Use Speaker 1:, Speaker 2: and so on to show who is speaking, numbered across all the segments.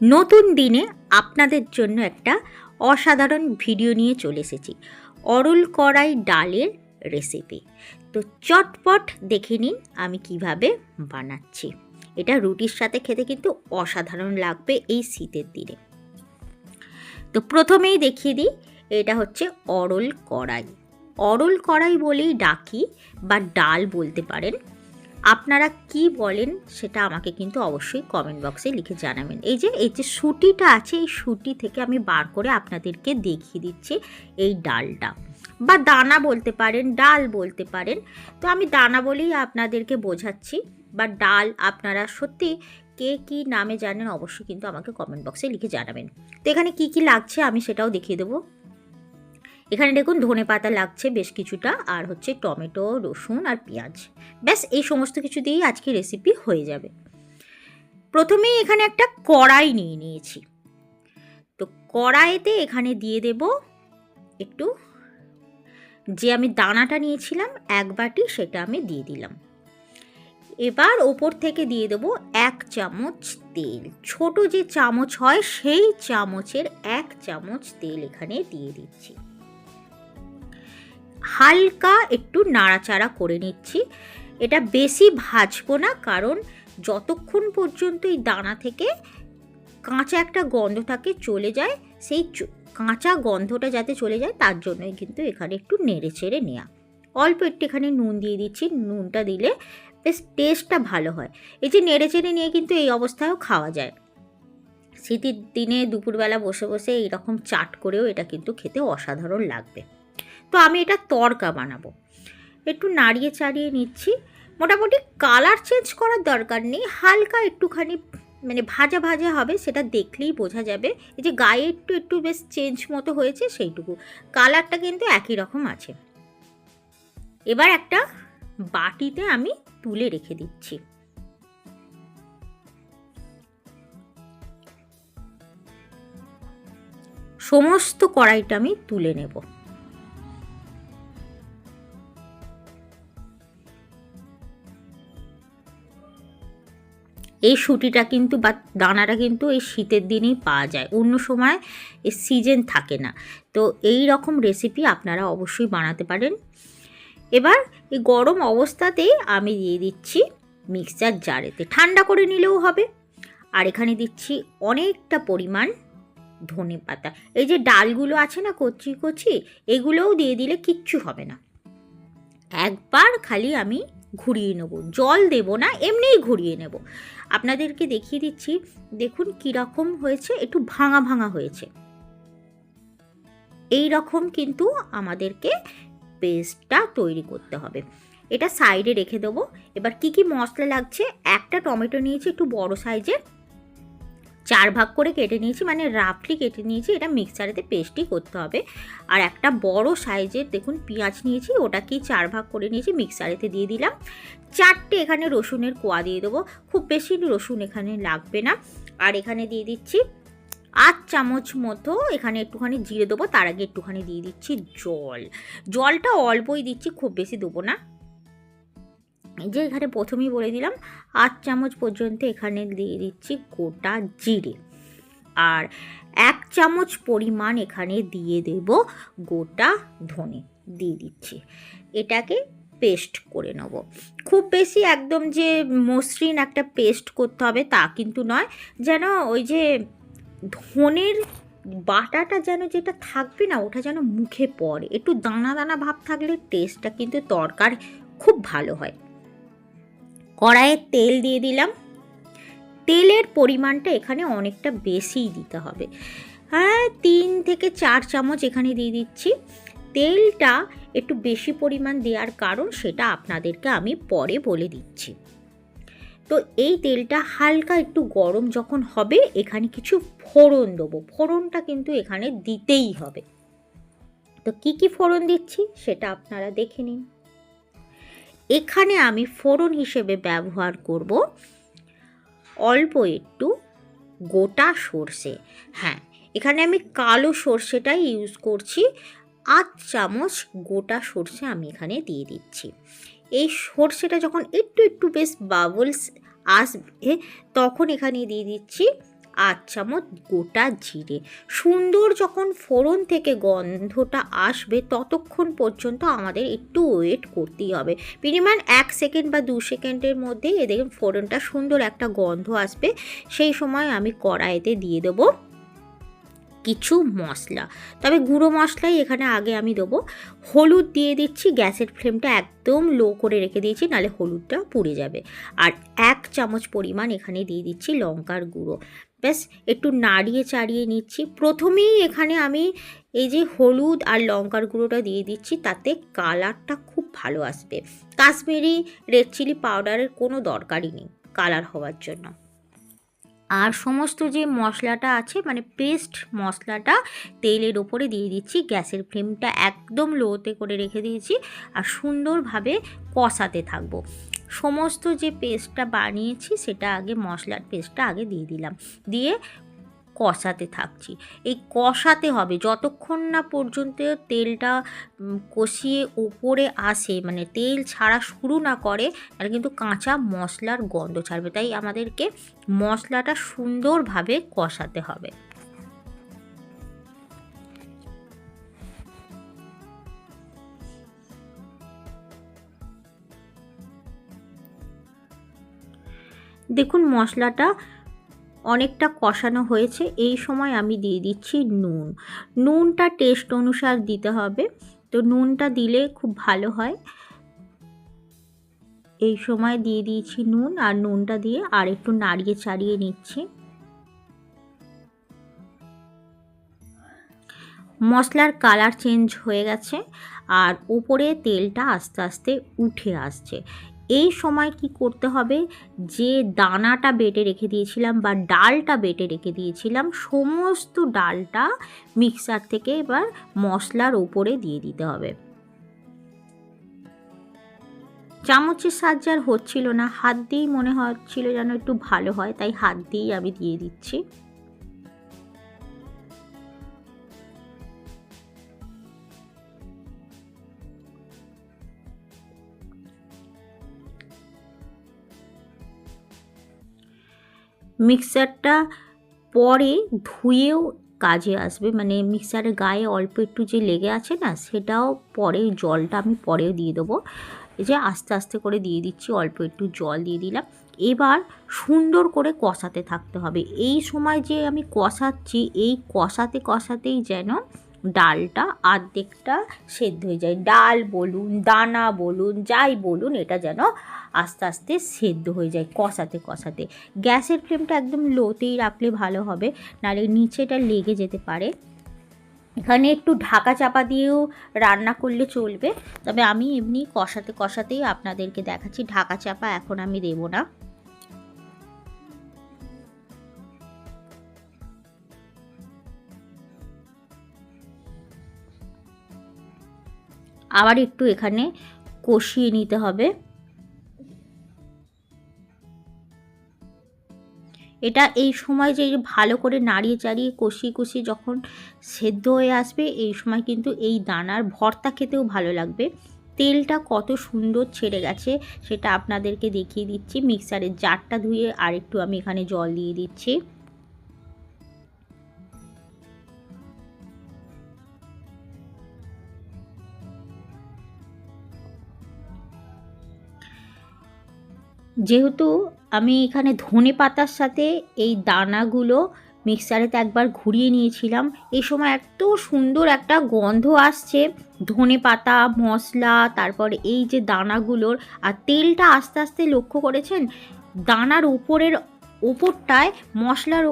Speaker 1: নতুন দিনে আপনাদের জন্য একটা অসাধারণ ভিডিও নিয়ে চলে এসেছি। অরল কড়াই ডালের রেসিপি তো চটপট দেখে নিন আমি কীভাবে বানাচ্ছি। এটা রুটির সাথে খেতে কিন্তু অসাধারণ লাগবে এই শীতের দিনে। তো প্রথমেই দেখিয়ে দিই, এটা হচ্ছে অরল কড়াই। অরল কড়াই বলেই ডাকি বা ডাল বলতে পারেন। আপনারা কি বলেন সেটা আমাকে কিন্তু অবশ্যই কমেন্ট বক্সে লিখে জানাবেন। এই যে এই যে সুটিটা আছে, এই সুটি থেকে আমি বার করে আপনাদেরকে দেখিয়ে দিচ্ছি এই ডালটা। বা দানা বলতে পারেন, ডাল বলতে পারেন। তো আমি দানা বলেই আপনাদেরকে বোঝাচ্ছি। বা ডাল আপনারা সত্যি কে কি নামে জানেন অবশ্যই কিন্তু আমাকে কমেন্ট বক্সে লিখে জানাবেন। তো এখানে কি কি লাগছে আমি সেটাও দেখিয়ে দেবো। এখানে দেখুন ধনে পাতা লাগছে বেশ কিছুটা, আর হচ্ছে টমেটো, রসুন আর পেঁয়াজ। ব্যাস, এই সমস্ত কিছু দিয়েই আজকে রেসিপি হয়ে যাবে। প্রথমেই এখানে একটা কড়াই নিয়ে নিয়েছি। তো কড়াইতে এখানে দিয়ে দেব একটু, যে আমি দানাটা নিয়েছিলাম, এক বাটি সেটা আমি দিয়ে দিলাম। এবার ওপর থেকে দিয়ে দেবো এক চামচ তেল। ছোট যে চামচ হয়, সেই চামচের এক চামচ তেল এখানে দিয়ে দিচ্ছি। হালকা একটু নাড়াচাড়া করে নিচ্ছি। এটা বেশি ভাজবো না, কারণ যতক্ষণ পর্যন্ত এই দানা থেকে কাঁচা একটা গন্ধ থাকে চলে যায়, সেই কাঁচা গন্ধটা যাতে চলে যায় তার জন্যই কিন্তু এখানে একটু নেড়ে চেড়ে নেওয়া অল্প একটু এখানে নুন দিয়ে দিচ্ছি, নুনটা দিলে বেশ টেস্টটা ভালো হয়। এই যে নেড়ে চেড়ে নিয়ে কিন্তু এই অবস্থায়ও খাওয়া যায়। শীতের দিনে দুপুরবেলা বসে বসে এইরকম চাট করেও এটা কিন্তু খেতে অসাধারণ লাগবে। তো আমি এটা তড়কা বানাবো। একটু নাড়িয়ে চাড়িয়ে নিচ্ছি। মোটামুটি কালার চেঞ্জ করার দরকার নেই। হালকা একটুখানি মানে ভাজা ভাজা হবে, সেটা দেখলেই বোঝা যাবে। এই যে গায়ে একটু একটু বেশ চেঞ্জ মতো হয়েছে, সেইটুকু। কালারটা কিন্তু একই রকম আছে। এবার একটা বাটিতে আমি তুলে রেখে দিচ্ছি। সমস্ত কড়াইটা আমি তুলে নেব। এই সুটিটা কিন্তু বা দানাটা কিন্তু এই শীতের দিনেই পাওয়া যায়। অন্য সময় এর সিজন থাকে না। তো এই রকম রেসিপি আপনারা অবশ্যই বানাতে পারেন। এবার এই গরম অবস্থাতেই আমি দিয়ে দিচ্ছি মিক্সচার জারেতে। ঠান্ডা করে নিলেও হবে। আর এখানে দিচ্ছি অনেকটা পরিমাণ ধনে পাতা। এই যে ডালগুলো আছে না কচি কচি, এগুলোও দিয়ে দিলে কিচ্ছু হবে না। একবার খালি আমি ঘুরিয়ে নেব। জল দেব না, এমনিই ঘুরিয়ে নেব। আপনাদেরকে দেখিয়ে দিচ্ছি, দেখুন কীরকম হয়েছে, একটু ভাঙা ভাঙা হয়েছে। এই রকম কিন্তু আমাদেরকে পেস্টটা তৈরি করতে হবে। এটা সাইডে রেখে দেবো। এবার কি কি মশলা লাগছে? একটা টমেটো নিয়েছি, একটু বড় সাইজের। চার ভাগ করে কেটে নিয়েছি মানে রাফলি কেটে নিয়েছি। এটা মিক্সারেতে পেস্টই করতে হবে। আর একটা বড় সাইজের দেখুন পেঁয়াজ নিয়েছি, ওটাকেই চার ভাগ করে নিয়েছি মিক্সারেতে দিয়ে দিলাম। চারটে এখানে রসুনের কোয়া দিয়ে দেবো। খুব বেশি রসুন এখানে লাগবে না। আর এখানে দিয়ে দিচ্ছি আট চামচ মতো, এখানে একটুখানি জিরে দেবো, তার আগে একটুখানি দিয়ে দিচ্ছি জল। জলটা অল্পই দিচ্ছি, খুব বেশি দেবো না। যে এখানে প্রথমেই বলে দিলাম, আট চামচ পর্যন্ত এখানে দিয়ে দিচ্ছি গোটা জিরে। আর এক চামচ পরিমাণ এখানে দিয়ে দেব গোটা ধনে, দিয়ে দিচ্ছি। এটাকে পেস্ট করে নেব। খুব বেশি একদম যে মসৃণ একটা পেস্ট করতে হবে তা কিন্তু নয়, যেন ওই যে ধনের বাটাটা যেন যেটা থাকবে না, ওটা যেন মুখে পড়ে। একটু দানা দানা ভাব থাকলে টেস্টটা কিন্তু তরকার খুব ভালো হয়। কড়াইয়ে তেল দিয়ে দিলাম। তেলের পরিমাণটা এখানে অনেকটা বেশিই দিতে হবে। হ্যাঁ তিন থেকে চার চামচ এখানে দিয়ে দিচ্ছি। তেলটা একটু বেশি পরিমাণ দেওয়ার কারণ সেটা আপনাদেরকে আমি পরে বলে দিচ্ছি। তো এই তেলটা হালকা একটু গরম যখন হবে, এখানে কিছু ফোড়ন দেবো। ফোড়নটা কিন্তু এখানে দিতেই হবে। তো কি কি ফোড়ন দিচ্ছি সেটা আপনারা দেখে নিন। এখানে আমি ফোড়ন হিসেবে ব্যবহার করব অল্প একটু গোটা সর্ষে। হ্যাঁ এখানে আমি কালো সর্ষেটাই ইউজ করছি। আট চামচ গোটা সর্ষে আমি এখানে দিয়ে দিচ্ছি। এই সর্ষেটা যখন একটু একটু বেশ বাবলস আসবে, তখন এখানে দিয়ে দিচ্ছি আধ চামচ গোটা জিরে। সুন্দর যখন ফোড়ন থেকে গন্ধটা আসবে, ততক্ষণ পর্যন্ত আমাদের একটু ওয়েট করতেই হবে। মিনিমাম এক সেকেন্ড বা দু সেকেন্ডের মধ্যেই এদের ফোড়নটা সুন্দর একটা গন্ধ আসবে। সেই সময় আমি কড়াইতে দিয়ে দেবো। কিছু মশলা। তবে গুঁড়ো মশলাই এখানে আগে আমি দেবো। হলুদ দিয়ে দিচ্ছি, গ্যাসের ফ্লেমটা একদম লো করে রেখে দিয়েছি, নাহলে হলুদটা পুড়ে যাবে। আর এক চামচ পরিমাণ এখানে দিয়ে দিচ্ছি লঙ্কার গুঁড়ো। ব্যাস, একটু নাড়িয়ে চাড়িয়ে নিচ্ছি। প্রথমেই এখানে আমি এই যে হলুদ আর লঙ্কার গুঁড়োটা দিয়ে দিচ্ছি, তাতে কালারটা খুব ভালো আসবে। কাশ্মীরি রেড চিলি পাউডারের কোনো দরকারই নেই কালার হওয়ার জন্য। আর সমস্ত যে মশলাটা আছে মানে পেস্ট মশলাটা তেলের ওপরে দিয়ে দিচ্ছি, গ্যাসের ফ্লেমটা একদম লোতে করে রেখে দিয়েছি আর সুন্দরভাবে কষাতে থাকব। সমস্ত যে পেস্টটা বানিয়েছি, সেটা আগে মশলার পেস্টটা আগে দিয়ে দিলাম। দিয়ে কষাতে থাকছি। এই কষাতে হবে। যতক্ষণ না পর্যন্ত তেলটা কষিয়ে ওপরে আসে মানে তেল ছাড়া শুরু না করে, তাহলে কিন্তু কাঁচা মশলার গন্ধ ছাড়বে। তাই আমাদেরকে মশলাটা সুন্দরভাবে কষাতে হবে। দেখুন, মশলাটা অনেকটা কষানো হয়েছে। এই সময় আমি দিয়ে দিচ্ছি নুন। নুনটা টেস্ট অনুসার দিতে হবে। তো নুনটা দিলে খুব ভালো হয়। এই সময় দিয়ে দিয়েছি নুন আর নুনটা দিয়ে আর একটু নাড়িয়ে চাড়িয়ে নিচ্ছি। মশলার কালার চেঞ্জ হয়ে গেছে আর উপরে তেলটা আস্তে আস্তে উঠে আসছে। এই সময় কি করতে হবে? যে দানাটা বেটে রেখে দিয়েছিলাম বা ডালটা বেটে রেখে দিয়েছিলাম, সমস্ত ডালটা মিক্সার থেকে এবার মশলার ওপরে দিয়ে দিতে হবে। চামচের সাহায্যে আর হচ্ছিল না। হাত দিয়েই মনে হচ্ছিল যেন একটু ভালো হয়, তাই হাত দিয়েই আমি দিয়ে দিচ্ছি। মিক্সারটা পরে ধুয়েও কাজে আসবে। মানে মিক্সারের গায়ে অল্প একটু যে লেগে আছে না, সেটাও পরে জলটা আমি পরেও দিয়ে দেবো। যে আস্তে আস্তে করে দিয়ে দিচ্ছি, অল্প একটু জল দিয়ে দিলাম। এবার সুন্দর করে কষাতে থাকতে হবে। এই সময় যে আমি কষাচ্ছি, এই কষাতে কষাতেই যেন ডালটা আর্ধেকটা সেদ্ধ হয়ে যায়। ডাল বলুন, দানা বলুন, যাই বলুন, এটা যেন আস্তে আস্তে সেদ্ধ হয়ে যায় কষাতে কষাতে। গ্যাসের ফ্লেমটা একদম লোতেই রাখলে ভালো হবে, নাহলে নিচেটা লেগে যেতে পারে। এখানে একটু ঢাকা চাপা দিয়েও রান্না করলে চলবে, তবে আমি এমনি কষাতে কষাতেই আপনাদেরকে দেখাচ্ছি, ঢাকা চাপা এখন আমি দেবো না। আবার একটু এখানে কষিয়ে নিতে হবে। এটা এই সময় যে ভালো করে নাড়িয়ে চাড়িয়ে কষিয়ে কষিয়ে যখন সেদ্ধ হয়ে আসবে, এই সময় কিন্তু এই দানার ভর্তা খেতেও ভালো লাগবে। তেলটা কত সুন্দর ছেড়ে গেছে, সেটা আপনাদেরকে দেখিয়ে দিচ্ছি। মিক্সারের জারটা ধুয়ে আর একটু আমি এখানে জল দিয়ে দিচ্ছি। যেহেতু আমি এখানে ধনে পাতার সাথে এই দানাগুলো মিক্সারেতে একবার ঘুরিয়ে নিয়েছিলাম, এই সময় এত সুন্দর একটা গন্ধ আসছে। ধনে পাতা মশলা তারপর এই যে দানাগুলোর, আর তেলটা আস্তে আস্তে লক্ষ্য করেছেন? দানার উপরের ওপরটায় মশলার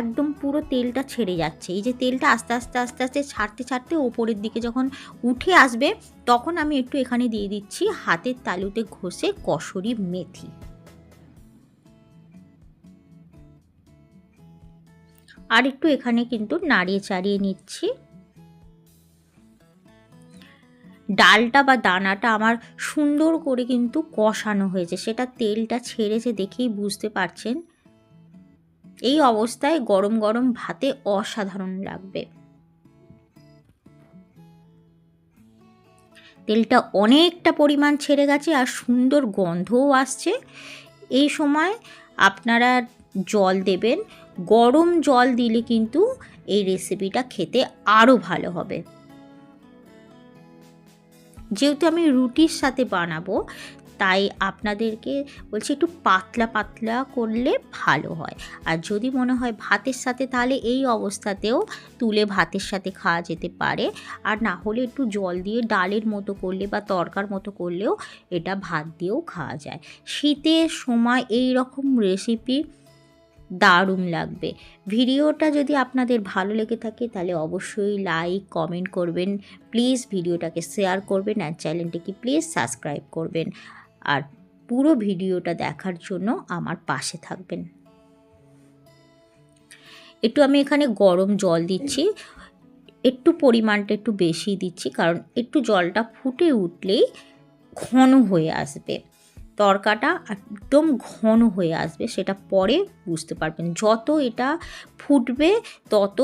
Speaker 1: একদম পুরো তেলটা ছেড়ে যাচ্ছে। এই যে তেলটা আস্তে আস্তে আস্তে আস্তে ছাড়তে ছাড়তে ওপরের দিকে যখন উঠে আসবে, তখন আমি একটু এখানে দিয়ে দিচ্ছি হাতের তালুতে ঘষে কসরি মেথি। আর একটু এখানে কিন্তু নাড়িয়ে চাড়িয়ে নিচ্ছি। ডালটা বা দানাটা আমার সুন্দর করে কিন্তু কষানো হয়েছে। সেটা তেলটা ছেড়েছে দেখেই বুঝতে পারছেন। এই অবস্থায় গরম গরম ভাতে অসাধারণ লাগবে। তেলটা অনেকটা পরিমাণ ছেড়ে গেছে আর সুন্দর গন্ধও আসছে। এই সময় আপনারা জল দেবেন গরম জল দিলে কিন্তু এই রেসিপিটা খেতে আরও ভালো হবে। যেহেতু আমি রুটির সাথে বানাবো, তাই আপনাদেরকে বলছি একটু পাতলা পাতলা করলে ভালো হয়। আর যদি মনে হয় ভাতের সাথে, তাহলে এই অবস্থাতেও তুলে ভাতের সাথে খাওয়া যেতে পারে। আর না হলে একটু জল দিয়ে ডালের মতো করলে বা তরকার মতো করলেও এটা ভাত দিয়েও খাওয়া যায়। শীতের সময় এই রকম রেসিপি দারুণ লাগবে। ভিডিওটা যদি আপনাদের ভালো লেগে থাকে তাহলে অবশ্যই লাইক কমেন্ট করবেন। প্লিজ ভিডিওটাকে শেয়ার করবেন আর চ্যানেলটিকে প্লিজ সাবস্ক্রাইব করবেন। আর পুরো ভিডিওটা দেখার জন্য আমার পাশে থাকবেন। একটু আমি এখানে গরম জল দিচ্ছি। একটু পরিমাণটা একটু বেশি দিচ্ছি কারণ একটু জলটা ফুটে উঠলেই ঘন হয়ে আসবে। তরকাটা একদম ঘন হয়ে আসবে, সেটা পরে বুঝতে পারবেন। যত এটা ফুটবে, তত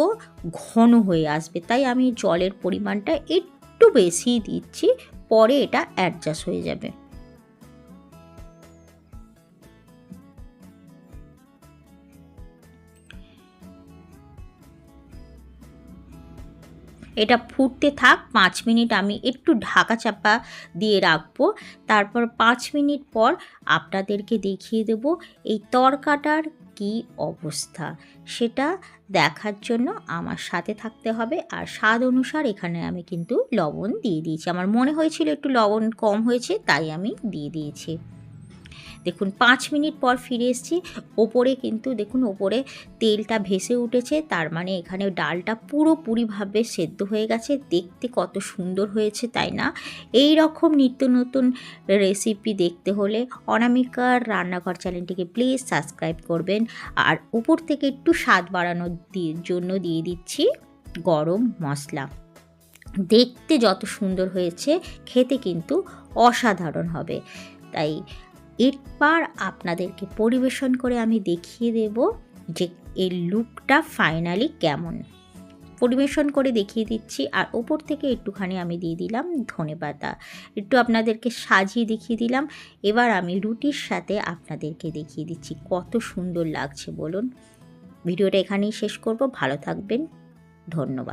Speaker 1: ঘন হয়ে আসবে। তাই আমি জলের পরিমাণটা একটু বেশি দিচ্ছি, পরে এটা অ্যাডজাস্ট হয়ে যাবে। এটা ফুটতে থাক, পাঁচ মিনিট আমি একটু ঢাকা চাপা দিয়ে রাখব। তারপর পাঁচ মিনিট পর আপনাদেরকে দেখিয়ে দেব এই তরকাটার কি অবস্থা। সেটা দেখার জন্য আমার সাথে থাকতে হবে আর স্বাদ অনুসার এখানে আমি কিন্তু লবণ দিয়ে দিয়েছি। আমার মনে হয়েছিল একটু লবণ কম হয়েছে, তাই আমি দিয়ে দিয়েছি। দেখুন, পাঁচ মিনিট পর ফিরে এসেছি। ওপরে কিন্তু দেখুন, ওপরে তেলটা ভেসে উঠেছে। তার মানে এখানে ডালটা পুরোপুরিভাবে সেদ্ধ হয়ে গেছে। দেখতে কত সুন্দর হয়েছে, তাই না? এই রকম নিত্য নতুন রেসিপি দেখতে হলে অনামিকার রান্নাঘর চ্যানেলটিকে প্লিজ সাবস্ক্রাইব করবেন। আর উপর থেকে একটু স্বাদ বাড়ানোর জন্য দিয়ে দিচ্ছি গরম মশলা। দেখতে যত সুন্দর হয়েছে, খেতে কিন্তু অসাধারণ হবে। তাই এরপর আপনাদেরকে পরিবেশন করে আমি দেখিয়ে দেব যে এর লুকটা ফাইনালি কেমন। পরিবেশন করে দেখিয়ে দিচ্ছি আর ওপর থেকে একটুখানি আমি দিয়ে দিলাম ধনে পাতা। একটু আপনাদেরকে সাজিয়ে দেখিয়ে দিলাম। এবার আমি রুটির সাথে আপনাদেরকে দেখিয়ে দিচ্ছি কত সুন্দর লাগছে বলুন। ভিডিওটা এখানেই শেষ করব। ভালো থাকবেন। ধন্যবাদ।